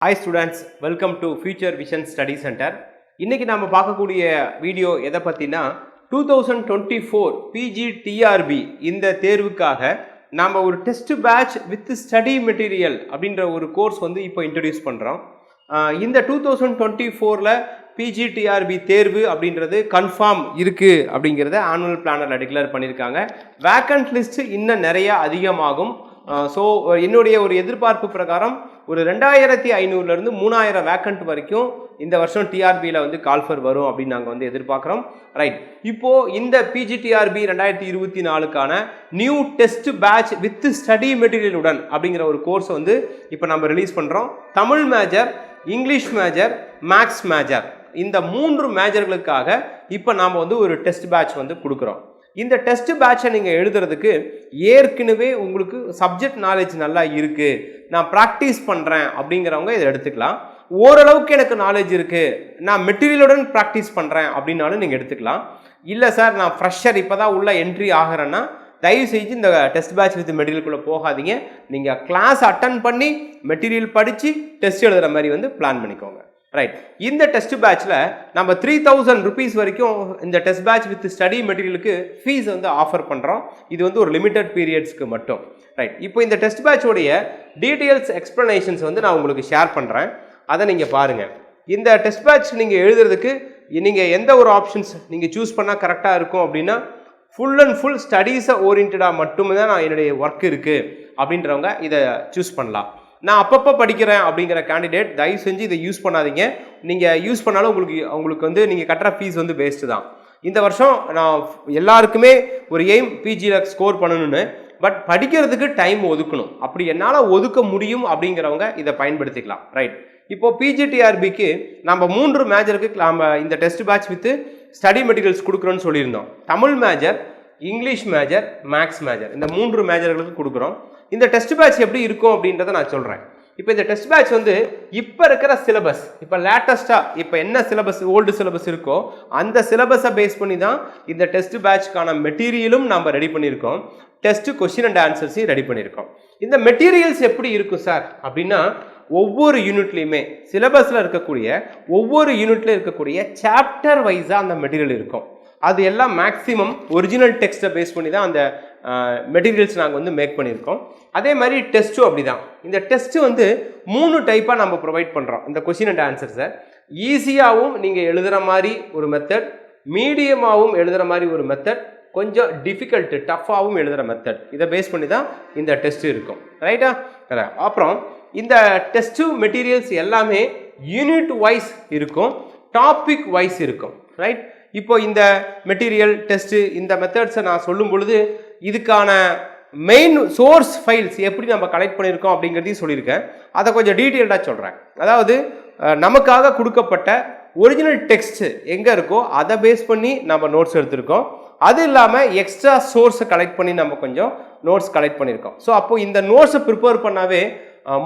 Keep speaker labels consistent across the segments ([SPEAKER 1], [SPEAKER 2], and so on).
[SPEAKER 1] Hi students welcome to future vision study centre இன்றைக்கி நம்ம பார்க்கக்கூடிய வீடியோ எதை பற்றினா two thousand twenty four PG TRB இந்த தேர்வுக்காக நாம் ஒரு test batch with study material அப்படின்ற ஒரு கோர்ஸ் வந்து இப்போ இன்ட்ரடியூஸ் பண்ணுறோம் இந்த டூ தௌசண்ட் டுவெண்ட்டி ஃபோரில் பிஜிடிஆர்பி தேர்வு அப்படின்றது கன்ஃபார்ம் இருக்குது அப்படிங்கிறத ஆனுவல் பிளானரில் டிக்ளேர் பண்ணியிருக்காங்க வேக்கண்ட் லிஸ்ட்டு இன்னும் நிறைய அதிகமாகும். ஸோ என்னுடைய ஒரு எதிர்பார்ப்பு பிரகாரம் ஒரு ரெண்டாயிரத்தி ஐநூறுலேருந்து மூணாயிரம் வேக்கண்ட் வரைக்கும் இந்த வருஷம் டிஆர்பியில் வந்து கால்ஃபர் வரும் அப்படின்னு நாங்கள் வந்து எதிர்பார்க்குறோம். ரைட் இப்போது இந்த பிஜிடிஆர்பி ரெண்டாயிரத்தி இருபத்தி நாலுக்கான new test batch with study மெட்டீரியலுடன் அப்படிங்கிற ஒரு கோர்ஸ் வந்து இப்போ நம்ம ரிலீஸ் பண்ணுறோம் Tamil major English major maths major இந்த மூன்று மேஜர்களுக்காக இப்போ நாம் வந்து ஒரு டெஸ்ட் பேட்ச் வந்து கொடுக்குறோம். இந்த டெஸ்ட் பேட்சை நீங்கள் எழுதுறதுக்கு ஏற்கனவே உங்களுக்கு சப்ஜெக்ட் நாலேஜ் நல்லா இருக்குது நான் ப்ராக்டிஸ் பண்ணுறேன் அப்படிங்கிறவங்க இதை எடுத்துக்கலாம். ஓரளவுக்கு எனக்கு நாலேஜ் இருக்குது நான் மெட்டீரியலுடன் ப்ராக்டிஸ் பண்ணுறேன் அப்படின்னாலும் நீங்கள் எடுத்துக்கலாம். இல்லை சார் நான் ஃப்ரெஷர் இப்போ தான் உள்ள என்ட்ரி ஆகிறேன்னா தயவு செஞ்சு இந்த டெஸ்ட் பேட்ச் வித் மெட்டீரியல்குள்ளே போகாதீங்க. நீங்கள் கிளாஸ் அட்டன் பண்ணி மெட்டீரியல் படித்து டெஸ்ட் எழுதுகிற மாதிரி வந்து பிளான் பண்ணிக்கோங்க. ரைட் இந்த டெஸ்ட் பேட்ச்சில் நம்ம த்ரீ தௌசண்ட் ருபீஸ் வரைக்கும் இந்த டெஸ்ட் பேட்ச் வித் ஸ்டடி மெட்டீரியலுக்கு ஃபீஸ் வந்து ஆஃபர் பண்ணுறோம் இது வந்து ஒரு லிமிட்டட் பீரியட்ஸ்க்கு மட்டும். ரைட் இப்போ இந்த டெஸ்ட் பேட்சோடைய டீட்டெயில்ஸ் எக்ஸ்ப்ளனேஷன்ஸ் வந்து நான் உங்களுக்கு ஷேர் பண்ணுறேன் அதை நீங்கள் பாருங்கள் இந்த டெஸ்ட் பேட்ச் நீங்கள் எழுதுறதுக்கு நீங்கள் எந்த ஒரு ஆப்ஷன்ஸ் நீங்கள் சூஸ் பண்ணால் கரெக்டாக இருக்கும் அப்படின்னா ஃபுல் அண்ட் ஃபுல் ஸ்டடீஸை ஓரியன்டாக மட்டுமே தான் நான் என்னுடைய ஒர்க் இருக்குது அப்படின்றவங்க இதை சூஸ் பண்ணலாம். நான் அப்பப்போ படிக்கிறேன் அப்படிங்கிற கேண்டிடேட் தயவு செஞ்சு இதை யூஸ் பண்ணாதீங்க. நீங்கள் யூஸ் பண்ணாலும் உங்களுக்கு உங்களுக்கு வந்து நீங்கள் கட்டுற ஃபீஸ் வந்து வேஸ்ட்டு தான். இந்த வருஷம் நான் எல்லாருக்குமே ஒரு எய்ம் பிஜியில் ஸ்கோர் பண்ணணும்னு பட் படிக்கிறதுக்கு டைம் ஒதுக்கணும். அப்படி என்னால் ஒதுக்க முடியும் அப்படிங்கிறவங்க இதை பயன்படுத்திக்கலாம். ரைட் இப்போ பிஜிடிஆர்பிக்கு நம்ம மூன்று மேஜருக்கு நம்ம இந்த test batch with study materials கொடுக்குறோன்னு சொல்லியிருந்தோம். Tamil major English major maths major. இந்த மூன்று மேஜர்களுக்கு கொடுக்குறோம். இந்த டெஸ்ட் பேட்ச் எப்படி இருக்கும் அப்படின்றத நான் சொல்கிறேன் இப்போ இந்த டெஸ்ட் பேட்ச் வந்து இப்போ இருக்கிற சிலபஸ் இப்போ லேட்டஸ்ட்டாக இப்போ என்ன சிலபஸ் ஓல்டு சிலபஸ் இருக்கோ அந்த சிலபஸை பேஸ் பண்ணி தான் இந்த டெஸ்ட் பேட்ச்க்கான மெட்டீரியலும் நம்ம ரெடி பண்ணியிருக்கோம். டெஸ்ட் கொஷின் அண்ட் ஆன்சர்ஸையும் ரெடி பண்ணியிருக்கோம். இந்த மெட்டீரியல்ஸ் எப்படி இருக்கும் சார்? அப்படின்னா ஒவ்வொரு யூனிட்லேயுமே சிலபஸில் இருக்கக்கூடிய ஒவ்வொரு யூனிட்லேயும் இருக்கக்கூடிய சாப்டர் வைஸாக அந்த மெட்டீரியல் இருக்கும். அது எல்லாம் மேக்ஸிமம் ஒரிஜினல் டெக்ஸ்ட்டை பேஸ் பண்ணி தான் அந்த மெட்டீரியல்ஸ் நாங்கள் வந்து மேக் பண்ணியிருக்கோம். அதே மாதிரி டெஸ்ட்டும் அப்படி தான் இந்த டெஸ்ட்டு வந்து மூணு டைப்பாக நம்ம ப்ரொவைட் பண்ணுறோம் இந்த கொஷின் அண்ட் ஆன்சர்ஸை ஈஸியாகவும் நீங்கள் எழுதுகிற மாதிரி ஒரு மெத்தட் மீடியமாகவும் எழுதுகிற மாதிரி ஒரு மெத்தட் கொஞ்சம் டிஃபிகல்ட்டு டஃப்பாகவும் எழுதுகிற மெத்தட் இதை பேஸ் பண்ணி தான் இந்த டெஸ்ட்டு இருக்கும். ரைட்டா அப்புறம் இந்த டெஸ்ட்டு மெட்டீரியல்ஸ் எல்லாமே யூனிட் வைஸ் இருக்கும் டாபிக் வைஸ் இருக்கும். ரைட் இப்போ இந்த மெட்டீரியல் டெஸ்ட்டு இந்த மெத்தட்ஸை நான் சொல்லும் பொழுது இதுக்கான மெயின் சோர்ஸ் ஃபைல்ஸ் எப்படி நம்ம கலெக்ட் பண்ணியிருக்கோம் அப்படிங்கிறதையும் சொல்லியிருக்கேன். அதை கொஞ்சம் டீட்டெயில்டாக சொல்கிறேன் அதாவது நமக்காக கொடுக்கப்பட்ட ஒரிஜினல் டெக்ஸ்ட் எங்கே இருக்கோ அதை பேஸ் பண்ணி நம்ம நோட்ஸ் எடுத்திருக்கோம். அது இல்லாமல் எக்ஸ்ட்ரா சோர்ஸை கலெக்ட் பண்ணி நம்ம கொஞ்சம் நோட்ஸ் கலெக்ட் பண்ணியிருக்கோம். ஸோ அப்போது இந்த நோட்ஸை ப்ரிப்பேர் பண்ணாவே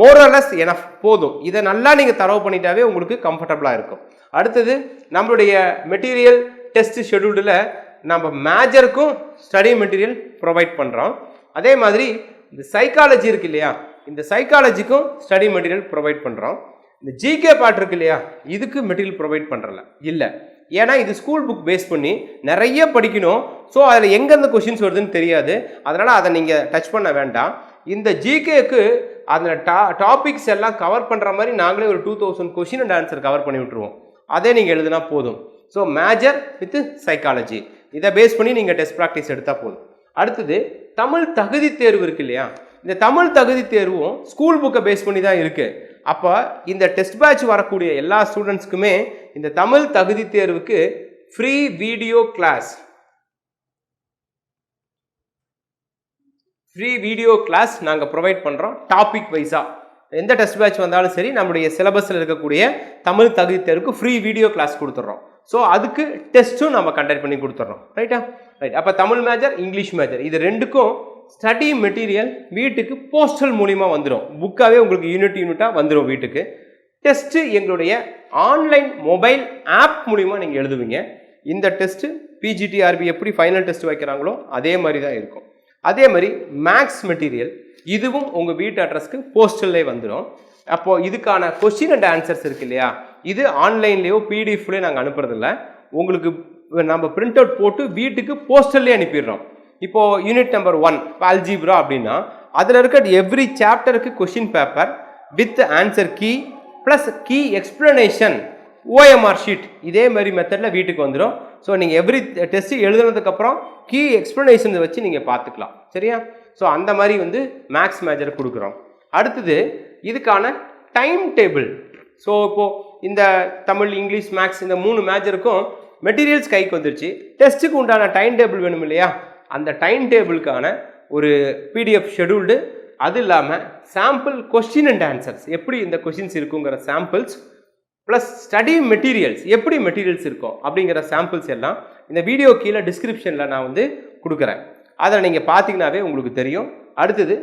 [SPEAKER 1] மோரலஸ் எனஃப் போதும். இதை நல்லா நீங்கள் தரவு பண்ணிட்டாவே உங்களுக்கு கம்ஃபர்டபுளாக இருக்கும். அடுத்தது நம்மளுடைய மெட்டீரியல் டெஸ்ட் ஷெடியூல்டில் நம்ம மேஜருக்கும் ஸ்டடி மெட்டீரியல் ப்ரொவைட் பண்ணுறோம் அதே மாதிரி இந்த சைக்காலஜி இருக்கு இல்லையா? இந்த சைக்காலஜிக்கும் ஸ்டடி மெட்டீரியல் ப்ரொவைட் பண்ணுறோம் இந்த ஜிகே பாட் இருக்கு இல்லையா? இதுக்கு மெட்டீரியல் ப்ரொவைட் பண்ணுறல இல்லை. ஏன்னா இது ஸ்கூல் புக் பேஸ் பண்ணி நிறைய படிக்கணும். ஸோ அதில் எங்கேருந்து கொஷின்ஸ் வருதுன்னு தெரியாது. அதனால் அதை நீங்கள் டச் பண்ண வேண்டாம். இந்த ஜிகேக்கு அந்த டா டாபிக்ஸ் எல்லாம் கவர் பண்ணுற மாதிரி நாங்களே ஒரு two thousand question and answer cover பண்ணி விட்ருவோம் அதே நீங்கள் எழுதுனா போதும். ஸோ மேஜர் வித் சைக்காலஜி இதை பேஸ் பண்ணி நீங்கள் டெஸ்ட் ப்ராக்டிஸ் எடுத்தால் போதும். அடுத்தது தமிழ் தகுதி தேர்வு இருக்கு இல்லையா? இந்த தமிழ் தகுதி தேர்வும் ஸ்கூல் புக்கை பேஸ் பண்ணி தான் இருக்குது அப்போ இந்த டெஸ்ட் பேட்ச் வரக்கூடிய எல்லா ஸ்டூடெண்ட்ஸ்க்குமே இந்த தமிழ் தகுதி தேர்வுக்கு free video class free video class நாங்கள் ப்ரொவைட் பண்ணுறோம் டாபிக் வைஸாக எந்த டெஸ்ட் பேட்ச் வந்தாலும் சரி நம்முடைய சிலபஸில் இருக்கக்கூடிய தமிழ் தகுதி தேர்வுக்கு ஃப்ரீ வீடியோ கிளாஸ் கொடுத்துட்றோம் ஸோ அதுக்கு டெஸ்ட்டும் நம்ம கண்டக்ட் பண்ணி கொடுத்துட்றோம் ரைட்டா ரைட் அப்போ தமிழ் மேஜர் இங்கிலீஷ் மேஜர் இது ரெண்டுக்கும் ஸ்டடி மெட்டீரியல் வீட்டுக்கு போஸ்டல் மூலிமா வந்துடும் புக்காகவே உங்களுக்கு யூனிட் யூனிட்டாக வந்துடும் வீட்டுக்கு. டெஸ்ட்டு எங்களுடைய ஆன்லைன் மொபைல் ஆப் மூலிமா நீங்கள் எழுதுவீங்க. இந்த டெஸ்ட்டு பிஜிடிஆர்பி எப்படி ஃபைனல் டெஸ்ட் வைக்கிறாங்களோ அதே மாதிரி தான் இருக்கும். அதே மாதிரி மேக்ஸ் மெட்டீரியல் இதுவும் உங்கள் வீட்டு அட்ரஸ்க்கு போஸ்டல்லே வந்துடும் அப்போது இதுக்கான கொஷின் அண்ட் ஆன்சர்ஸ் இருக்கு இல்லையா? இது ஆன்லைன்லேயோ பிடிஎஃப்லேயோ நாங்கள் அனுப்புறதில்ல. உங்களுக்கு நம்ம பிரிண்ட் அவுட் போட்டு வீட்டுக்கு போஸ்டல்லே அனுப்பிடுறோம். இப்போது யூனிட் நம்பர் ஒன் அல்ஜிப்ரா அப்படின்னா அதில் இருக்க every சாப்டருக்கு question paper with answer key plus key explanation OMR sheet இதே மாதிரி மெத்தடில் வீட்டுக்கு வந்துடும் ஸோ நீங்கள் எவ்ரி டெஸ்ட் எழுதுனதுக்கப்புறம் கீ எக்ஸ்ப்ளனேஷன் வச்சு நீங்கள் பார்த்துக்கலாம் சரியா? ஸோ அந்த மாதிரி வந்து மேக்ஸ் மேஜர் கொடுக்குறோம். அடுத்தது இதுக்கான டைம் டேபிள் ஸோ இப்போது இந்த தமிழ் இங்கிலீஷ் மேக்ஸ் இந்த மூணு மேஜருக்கும் மெட்டீரியல்ஸ் கைக்கு வந்துருச்சு. டெஸ்ட்டுக்கு உண்டான டைம் டேபிள் வேணும் இல்லையா அந்த டைம் டேபிளுக்கான ஒரு பிடிஎஃப் ஷெடியூல்டு அது இல்லாமல் சாம்பிள் கொஸ்டின் அண்ட் ஆன்சர்ஸ் எப்படி இந்த கொஷின்ஸ் இருக்குங்கிற சாம்பிள்ஸ் ப்ளஸ் ஸ்டடி மெட்டீரியல்ஸ் எப்படி மெட்டீரியல்ஸ் இருக்கும் அப்படிங்கிற சாம்பிள்ஸ் எல்லாம் இந்த வீடியோ கீழே டிஸ்கிரிப்ஷனில் நான் வந்து கொடுக்குறேன். அதை நீங்கள் பார்த்தீங்கன்னாவே உங்களுக்கு தெரியும். அடுத்தது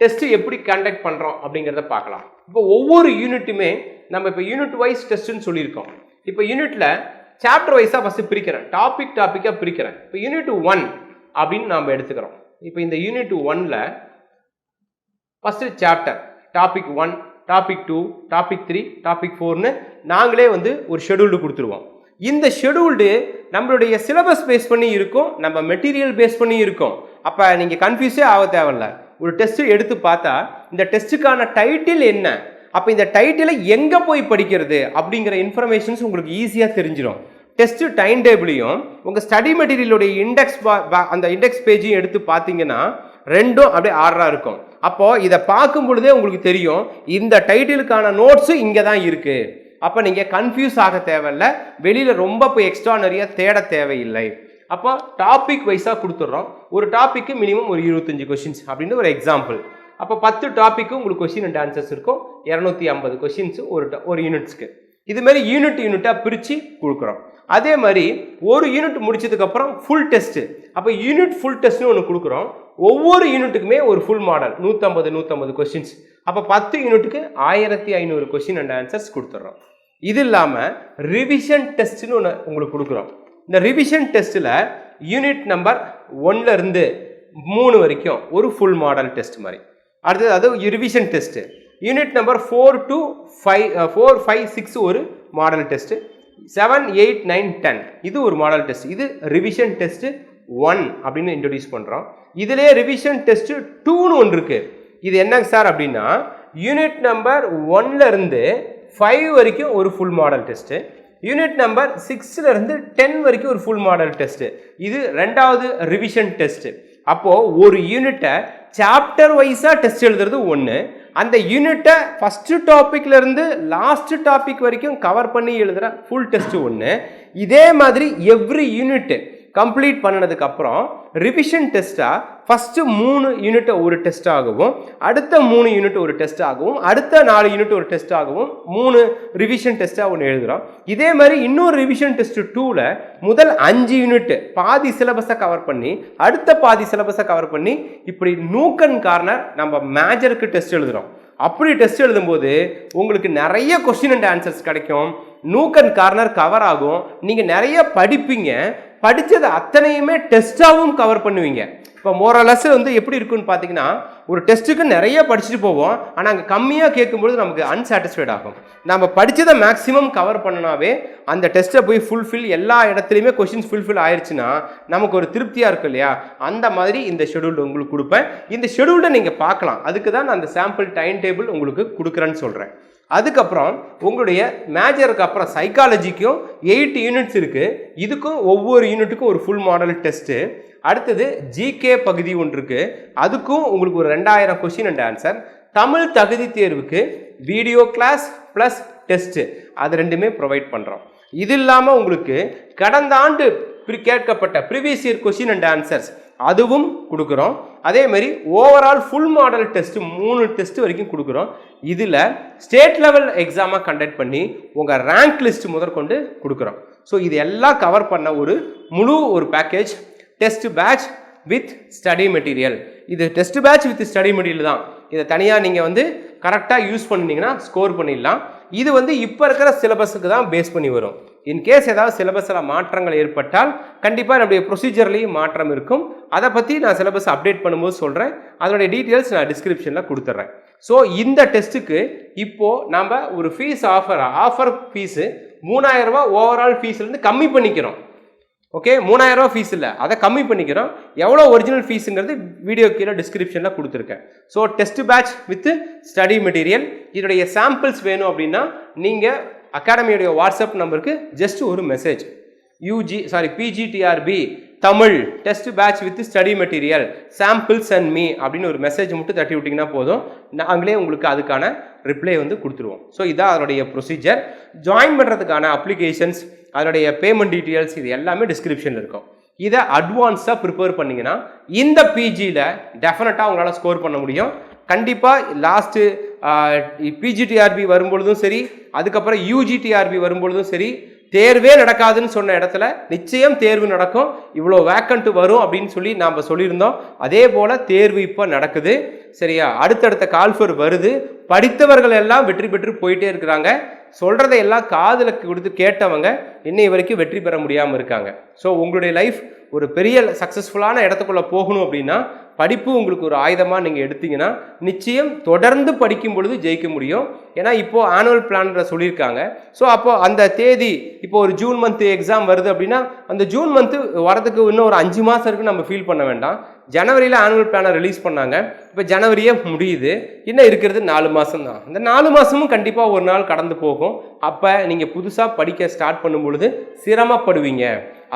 [SPEAKER 1] டெஸ்ட்டு எப்படி கண்டக்ட் பண்ணுறோம் அப்படிங்கிறத பார்க்கலாம். இப்போ ஒவ்வொரு யூனிட்டுமே நம்ம இப்போ யூனிட் வைஸ் டெஸ்ட்டுன்னு சொல்லியிருக்கோம். இப்போ யூனிட்டில் சாப்டர் வைஸாக ஃபஸ்ட்டு பிரிக்கிறேன். டாபிக் டாப்பிக்காக பிரிக்கிறேன். இப்போ யூனிட் ஒன் அப்படின்னு நாம் எடுத்துக்கிறோம். இப்போ இந்த யூனிட் ஒனில் first chapter topic one topic two topic three topic ஃபோர்னு நாங்களே வந்து ஒரு ஷெடியூல்டு கொடுத்துருவோம். இந்த ஷெடியூல்டு நம்மளுடைய சிலபஸ் பேஸ் பண்ணி இருக்கும் நம்ம மெட்டீரியல் பேஸ் பண்ணி இருக்கும். அப்போ நீங்கள் கன்ஃபியூஸே ஆக தேவையில்ல. ஒரு டெஸ்ட்டு எடுத்து பார்த்தா இந்த டெஸ்ட்டுக்கான டைட்டில் என்ன? அப்போ இந்த டைட்டிலை எங்கே போய் படிக்கிறது? அப்படிங்கிற இன்ஃபர்மேஷன்ஸ் உங்களுக்கு ஈஸியாக தெரிஞ்சிடும் டெஸ்ட் டைம் டேபிளையும் உங்கள் ஸ்டடி மெட்டீரியலுடைய இண்டெக்ஸ் அந்த இண்டெக்ஸ் பேஜையும் எடுத்து பார்த்தீங்கன்னா ரெண்டும் அப்படியே ஆர்டராக இருக்கும். அப்போது இதை பார்க்கும் பொழுதே உங்களுக்கு தெரியும் இந்த டைட்டிலுக்கான நோட்ஸும் இங்கே தான் இருக்குது அப்போ நீங்கள் கன்ஃபியூஸ் ஆக தேவையில்ல. வெளியில் ரொம்ப போய் எக்ஸ்ட்ரா நிறைய தேட தேவையில்லை. அப்போ டாபிக் வைஸாக கொடுத்துட்றோம். ஒரு டாப்பிக்கு மினிமம் ஒரு இருபத்தஞ்சி கொஷின்ஸ் அப்படின்னு ஒரு எக்ஸாம்பிள் அப்போ பத்து டாப்பிக்கு உங்களுக்கு கொஷின் அண்ட் ஆன்சர்ஸ் இருக்கும். இரநூத்தி ஐம்பது கொஷின்ஸ் ஒரு ஒரு யூனிட்ஸ்க்கு இது மாதிரி யூனிட் யூனிட்டாக பிரித்து கொடுக்குறோம். அதே மாதிரி ஒரு யூனிட் முடிச்சதுக்கப்புறம் ஃபுல் டெஸ்ட்டு அப்போ யூனிட் ஃபுல் டெஸ்ட்னு ஒன்று கொடுக்குறோம். ஒவ்வொரு யூனிட்டுக்குமே ஒரு ஃபுல் மாடல் நூற்றம்பது நூற்றம்பது கொஸ்டின்ஸ் அப்போ பத்து யூனிட்டுக்கு ஆயிரத்தி ஐநூறு கொஷின் அண்ட் ஆன்சர்ஸ் கொடுத்துட்றோம் இது இல்லாமல் ரிவிஷன் டெஸ்ட்னு ஒன்று உங்களுக்கு கொடுக்குறோம். இந்த ரிவிஷன் டெஸ்ட்டில் யூனிட் நம்பர் ஒன்ல இருந்து மூணு வரைக்கும் ஒரு ஃபுல் மாடல் டெஸ்ட் மாதிரி. அடுத்தது அது revision test unit number four to five four five six ஒரு model test seven eight nine ten இது ஒரு மாடல் டெஸ்ட் இது ரிவிஷன் டெஸ்ட்டு ஒன் அப்படின்னு இன்ட்ரடியூஸ் பண்ணுறோம் இதிலே ரிவிஷன் டெஸ்ட்டு டூன்னு ஒன்று இருக்குது இது என்னங்க சார் அப்படின்னா யூனிட் நம்பர் ஒன்லேருந்து ஃபைவ் வரைக்கும் ஒரு full model test unit number சிக்ஸ்லேருந்து ten வரைக்கும் ஒரு ஃபுல் மாடல் டெஸ்ட்டு இது ரெண்டாவது ரிவிஷன் டெஸ்ட்டு அப்போது ஒரு யூனிட்டை சாப்டர் வைஸாக டெஸ்ட் எழுதுறது ஒன்று அந்த யூனிட்டை ஃபஸ்ட்டு டாப்பிக்லேருந்து லாஸ்ட் டாபிக் வரைக்கும் கவர் பண்ணி எழுதுகிற ஃபுல் டெஸ்ட்டு ஒன்று இதே மாதிரி எவ்ரி யூனிட்டு கம்ப்ளீட் பண்ணதுக்கு அப்புறம் ரிவிஷன் டெஸ்ட்டாக ஃபஸ்ட்டு மூணு யூனிட் ஒரு டெஸ்ட் ஆகவும் அடுத்த மூணு யூனிட் ஒரு டெஸ்ட் ஆகவும் அடுத்த நாலு யூனிட் ஒரு டெஸ்ட் ஆகவும் மூணு ரிவிஷன் டெஸ்ட்டாக ஒன்று எழுதுகிறோம் இதே மாதிரி இன்னொரு ரிவிஷன் டெஸ்ட் டூவில் முதல் அஞ்சு யூனிட் பாதி சிலபஸை கவர் பண்ணி அடுத்த பாதி சிலபஸை கவர் பண்ணி இப்படி நூக்கன் கார்னர் நம்ம மேஜருக்கு டெஸ்ட் எழுதுகிறோம் அப்படி டெஸ்ட் எழுதும்போது உங்களுக்கு நிறைய கொஸ்டின் அண்ட் ஆன்சர்ஸ் கிடைக்கும். நூக்கன் கார்னர் கவர் ஆகும். நீங்கள் நிறைய படிப்பீங்க. படித்தது அத்தனையுமே டெஸ்ட்டாகவும் கவர் பண்ணுவீங்க. இப்போ மோரலஸ் வந்து எப்படி இருக்குன்னு பார்த்தீங்கன்னா ஒரு டெஸ்ட்டுக்கு நிறைய படிச்சுட்டு போவோம். ஆனால் அங்கே கம்மியாக கேட்கும்பொழுது நமக்கு அன்சாட்டிஸ்ஃபைட் ஆகும். நம்ம படித்ததை மேக்ஸிமம் கவர் பண்ணனாவே அந்த டெஸ்ட்டை போய் ஃபுல்ஃபில் எல்லா இடத்துலையுமே கொஷின்ஸ் ஃபுல்ஃபில் ஆயிடுச்சுன்னா நமக்கு ஒரு திருப்தியாக இருக்கும் இல்லையா? அந்த மாதிரி இந்த ஷெடியூல் உங்களுக்கு கொடுப்பேன். இந்த ஷெடியூல்டை நீங்கள் பார்க்கலாம். அதுக்கு தான் நான் அந்த சாம்பிள் டைம் டேபிள் உங்களுக்கு கொடுக்குறேன்னு சொல்கிறேன் அதுக்கப்புறம் உங்களுடைய மேஜருக்கு அப்புறம் சைக்காலஜிக்கும் எயிட் யூனிட்ஸ் இருக்குது இதுக்கும் ஒவ்வொரு யூனிட்டுக்கும் ஒரு ஃபுல் மாடல் டெஸ்ட்டு அடுத்தது ஜிகே பகுதி ஒன்று இருக்குது அதுக்கும் உங்களுக்கு ஒரு ரெண்டாயிரம் கொஷின் அண்ட் ஆன்சர் தமிழ் தகுதி தேர்வுக்கு வீடியோ கிளாஸ் ப்ளஸ் டெஸ்ட்டு அது ரெண்டுமே ப்ரொவைட் பண்ணுறோம் இது இல்லாமல் உங்களுக்கு கடந்த ஆண்டு கேட்கப்பட்ட previous year question and answers அதுவும் கொடுக்குறோம். அதே மாதிரி ஓவரால் ஃபுல் மாடல் டெஸ்ட்டு மூணு டெஸ்ட் வரைக்கும் கொடுக்குறோம். இதில் ஸ்டேட் லெவல் எக்ஸாமாக கண்டக்ட் பண்ணி உங்கள் ரேங்க் லிஸ்ட் முதற்கொண்டு கொடுக்குறோம். ஸோ இது எல்லாம் கவர் பண்ண ஒரு முழு ஒரு package test batch with study material இது test batch with study material தான். இதை தனியாக நீங்கள் வந்து கரெக்டாக யூஸ் பண்ணிங்கன்னா ஸ்கோர் பண்ணிடலாம். இது வந்து இப்போ இருக்கிற சிலபஸுக்கு தான் பேஸ் பண்ணி வரும். இன்கேஸ் ஏதாவது சிலபஸில் மாற்றங்கள் ஏற்பட்டால் கண்டிப்பாக நம்முடைய ப்ரொசீஜர்லேயும் மாற்றம் இருக்கும். அதை பற்றி நான் சிலபஸ் அப்டேட் பண்ணும்போது சொல்கிறேன் அதனுடைய டீட்டெயில்ஸ் நான் டிஸ்கிரிப்ஷனில் கொடுத்துட்றேன் ஸோ இந்த டெஸ்ட்டுக்கு இப்போது நம்ம ஒரு ஃபீஸ் ஆஃபர் ஆஃபர் ஃபீஸு மூணாயிரம் ஓவரால் ஃபீஸ்லேருந்து கம்மி பண்ணிக்கிறோம். ஓகே மூணாயிரம் ரூபா ஃபீஸ் இல்லை. அதை கம்மி பண்ணிக்கிறோம். எவ்வளோ ஒரிஜினல் ஃபீஸுங்கிறது வீடியோ கீழே டிஸ்கிரிப்ஷனில் கொடுத்துருக்கேன். So test batch with study material இதனுடைய சாம்பிள்ஸ் வேணும் அப்படின்னா நீங்கள் அகாடமியுடைய வாட்ஸ்அப் நம்பருக்கு ஜஸ்ட் ஒரு message UG sorry PG TRB Tamil test batch with study material samples and me அப்படின்னு ஒரு மெசேஜ் மட்டும் தட்டி விட்டிங்கன்னா போதும். நாங்களே உங்களுக்கு அதுக்கான ரிப்ளை வந்து கொடுத்துருவோம். ஸோ இதான் அதனுடைய ப்ரொசீஜர் ஜாயின் பண்ணுறதுக்கான அப்ளிகேஷன்ஸ் அதனுடைய பேமெண்ட் டீட்டெயில்ஸ் இது எல்லாமே டிஸ்கிரிப்ஷனில் இருக்கும். இதை அட்வான்ஸாக ப்ரிப்பேர் பண்ணிங்கன்னா இந்த பிஜியில் டெஃபினட்டாக உங்களால் ஸ்கோர் பண்ண முடியும். கண்டிப்பாக லாஸ்ட்டு பிஜிடிஆர்பி வரும்பொழுதும் சரி அதுக்கப்புறம் யூஜிடிஆர்பி வரும்பொழுதும் சரி தேர்வே நடக்காதுன்னு சொன்ன இடத்துல நிச்சயம் தேர்வு நடக்கும். இவ்வளோ வேக்கண்ட்டு வரும் அப்படின்னு சொல்லி நாம் சொல்லியிருந்தோம். அதே போல் தேர்வு இப்போ நடக்குது. சரியா? அடுத்தடுத்த கால்ஃபர் வருது. படித்தவர்கள் எல்லாம் வெற்றி பெற்று போயிட்டே இருக்கிறாங்க. சொல்கிறதை எல்லாம் காதில் கொடுத்து கேட்டவங்க இன்னை வரைக்கும் வெற்றி பெற முடியாமல் இருக்காங்க. ஸோ உங்களுடைய லைஃப் ஒரு பெரிய சக்ஸஸ்ஃபுல்லான இடத்துக்குள்ளே போகணும் அப்படின்னா படிப்பு உங்களுக்கு ஒரு ஆயுதமாக நீங்கள் எடுத்தீங்கன்னா நிச்சயம் தொடர்ந்து படிக்கும் பொழுது ஜெயிக்க முடியும். ஏன்னா இப்போது ஆனுவல் பிளான்ல சொல்லியிருக்காங்க. ஸோ அப்போது அந்த தேதி இப்போ ஒரு ஜூன் மந்த்து எக்ஸாம் வருது அப்படின்னா அந்த ஜூன் மந்த்து வரதுக்கு இன்னும் ஒரு அஞ்சு மாதம் இருக்குன்னு நம்ம ஃபீல் பண்ண வேண்டாம். ஜனவரியில் ஆனுவல் பிளானை ரிலீஸ் பண்ணாங்க. இப்போ ஜனவரியே முடியுது. இன்னும் இருக்கிறது நாலு மாதம் தான். இந்த நாலு மாதமும் கண்டிப்பாக ஒரு நாள் கடந்து போகும். அப்போ நீங்கள் புதுசாக படிக்க ஸ்டார்ட் பண்ணும் பொழுது சிரமப்படுவீங்க.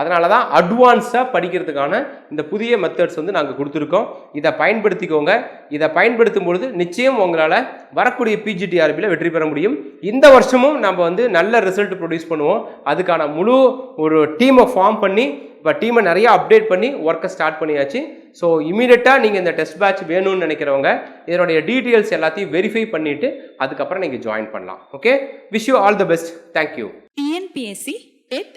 [SPEAKER 1] அதனால தான் அட்வான்ஸாக படிக்கிறதுக்கான இந்த புதிய மெத்தட்ஸ் வந்து நாங்கள் கொடுத்துருக்கோம். இதை பயன்படுத்திக்கோங்க. இதை பயன்படுத்தும் பொழுது நிச்சயம் உங்களால் வரக்கூடிய பிஜிடிஆர்பியில் வெற்றி பெற முடியும். இந்த வருஷமும் நம்ம வந்து நல்ல ரிசல்ட் ப்ரொடியூஸ் பண்ணுவோம். அதுக்கான முழு ஒரு டீமை ஃபார்ம் பண்ணி இப்போ டீமை நிறைய அப்டேட் பண்ணி ஒர்க்கை ஸ்டார்ட் பண்ணியாச்சு. ஸோ இமீடியட்டாக நீங்கள் இந்த டெஸ்ட் பேட்ச் வேணும்னு நினைக்கிறவங்க இதனுடைய டீட்டெயில்ஸ் எல்லாத்தையும் வெரிஃபை பண்ணிவிட்டு அதுக்கப்புறம் நீங்கள் ஜாயின் பண்ணலாம். Okay wish you all the best thank you
[SPEAKER 2] TNPSC TET